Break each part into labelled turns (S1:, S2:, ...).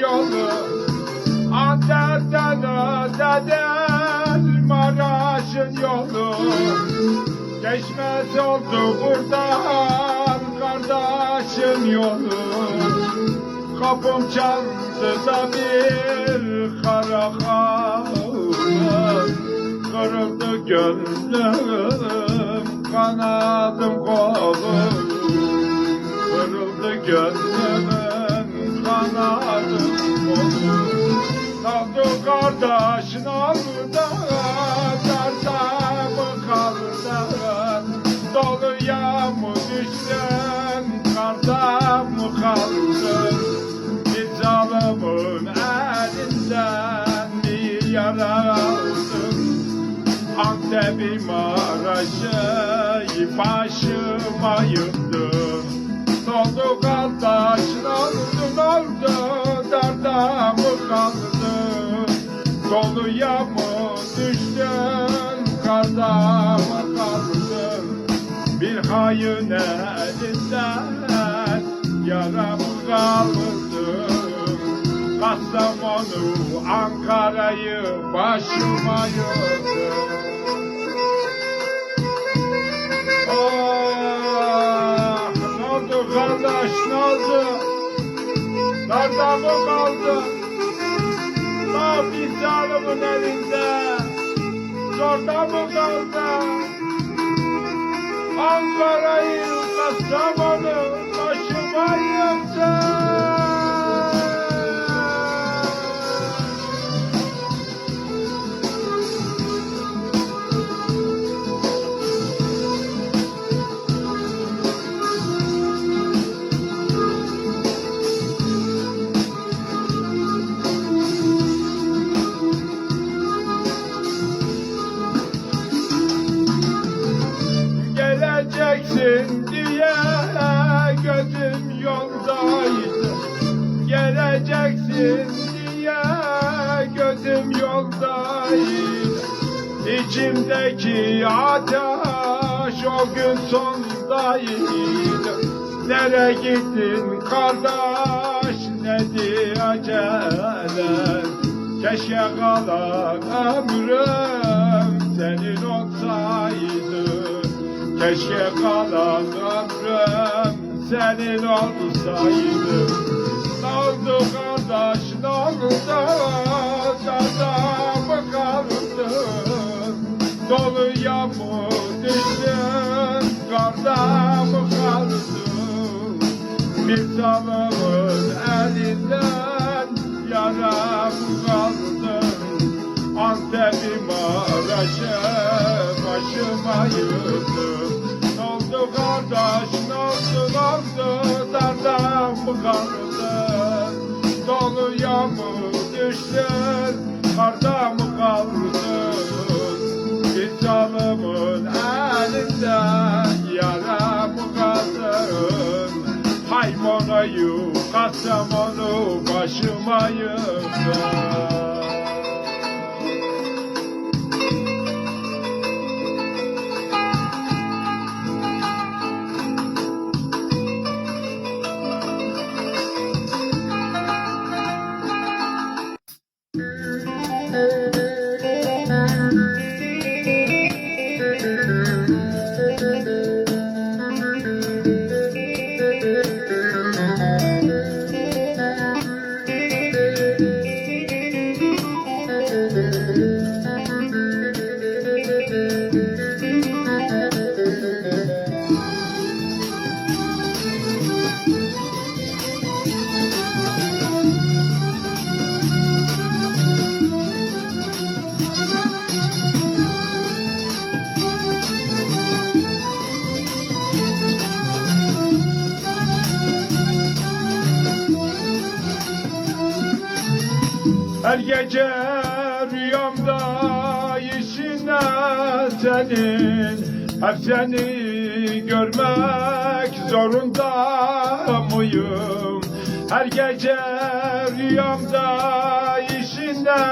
S1: yolu. Antep'ten öteden Maraş'ın yolu. Geçmez oldu buradan kardeşim yolu. Kapım çaldı da bir kara Kırıldı gönlüm kanadım kolum Kırıldı gönlüm kardeşin aldı Darda mı kaldı? Doluya mı düştün Karda mı kaldın? Bir zalimin elinden bir yara aldım Antep'i Maraş'ı başıma yıktım Oldu kardeşin oldu oldu Darda mı kaldı Doluya mı düştün Karda mı kaldın Bir hayın elinden Yara mı kaldı Kastamonu Ankara'yı başıma yıktım Ah, ne oldu kardeş ne oldu? Nerede mı kaldı? La bir zalimin elinde Zorda mı kaldı? Ankara'yı Kastamonu başıma yıktı diye gözüm yoldaydı İçimdeki ateş o gün sondaydı Nereye gittin kardeş ne diyecekler Keşke kalan ömrüm senin olsaydı. Keşke kalan ömrüm senin olsaydı oldu kardeş ne oldu Dada mı kaldın Doluya mı düştün Karda mı kaldın Bir salımın elinden Yara mı kaldın Antep'i Maraş'ı başıma yıktım oldu kardeş ne oldu oldu Darda mı kaldın Doluya mı düştün Karda mı kaldın? Bir elinden Yara mı kaldın? Haymonoyu Kastamonu başıma yıktım Thank you. Gece rüyamda işine senin Hep seni görmek zorunda mıyım? Her gece rüyamda işine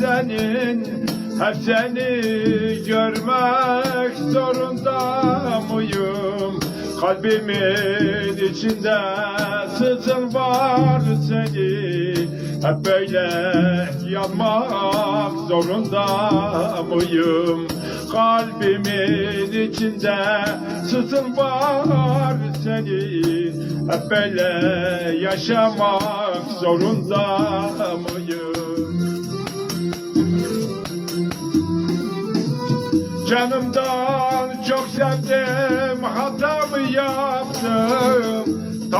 S1: senin Hep seni görmek zorunda mıyım? Kalbimin içinde sızın var senin Hep böyle yanmak zorunda mıyım? Kalbimin içinde sızın var senin Hep böyle yaşamak zorunda mıyım? Canımdan çok sevdim hatamı yaptım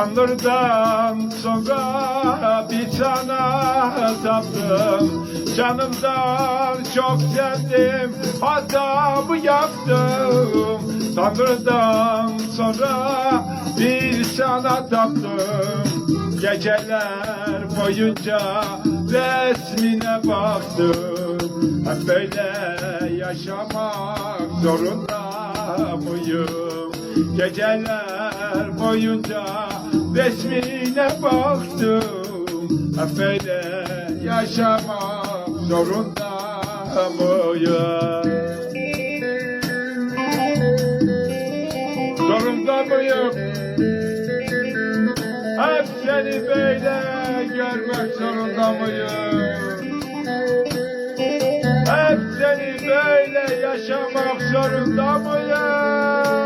S1: Tanrı'dan sonra bir sana taptım. Canımdan çok sevdim hatamı yaptım. Tanrı'dan sonra bir sana taptım. Geceler boyunca resmine baktım. Hep böyle yaşamak zorunda mıyım? Geceler boyunca resmine baktım böyle yaşamak zorunda mıyım? Zorunda mıyım? Hep seni böyle görmek zorunda mıyım? Hep seni böyle yaşamak zorunda mıyım?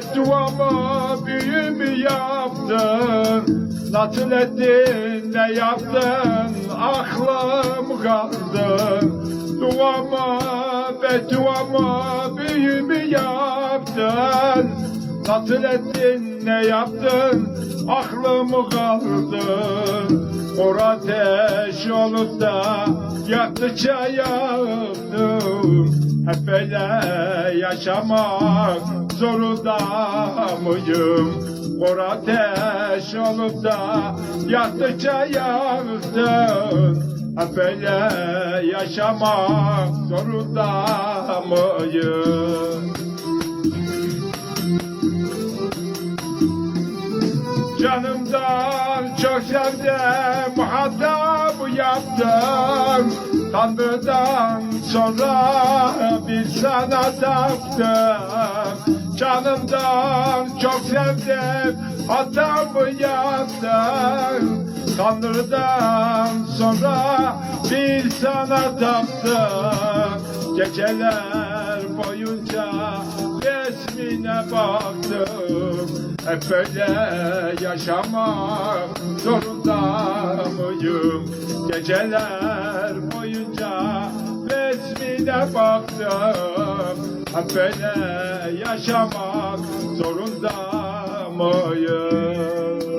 S1: Bedduama büyü mü yaptın? Nasıl ettin ne yaptın? Aklım kaldı. Duama bedduama büyü mü yaptın? Nasıl ettin ne yaptın? Aklım kaldı. Kor ateş olup da yaktıkça yaktım hep böyle yaşamak zorunda mıyım? Kor ateş olup da yaktıkça yaktın böyle yaşamak zorunda mıyım? Canımdan çok sevdim hatamı yaptım Tanrı'dan sonra bir sana taptım Canımdan çok sevdim hatamı yaptım. Tanrı'dan sonra bir sana taptım. Geceler boyunca resmine baktım. Hep böyle yaşamak zorunda mıyım? Geceler boyunca resmine baktım Hep böyle yaşamak zorunda mıyım?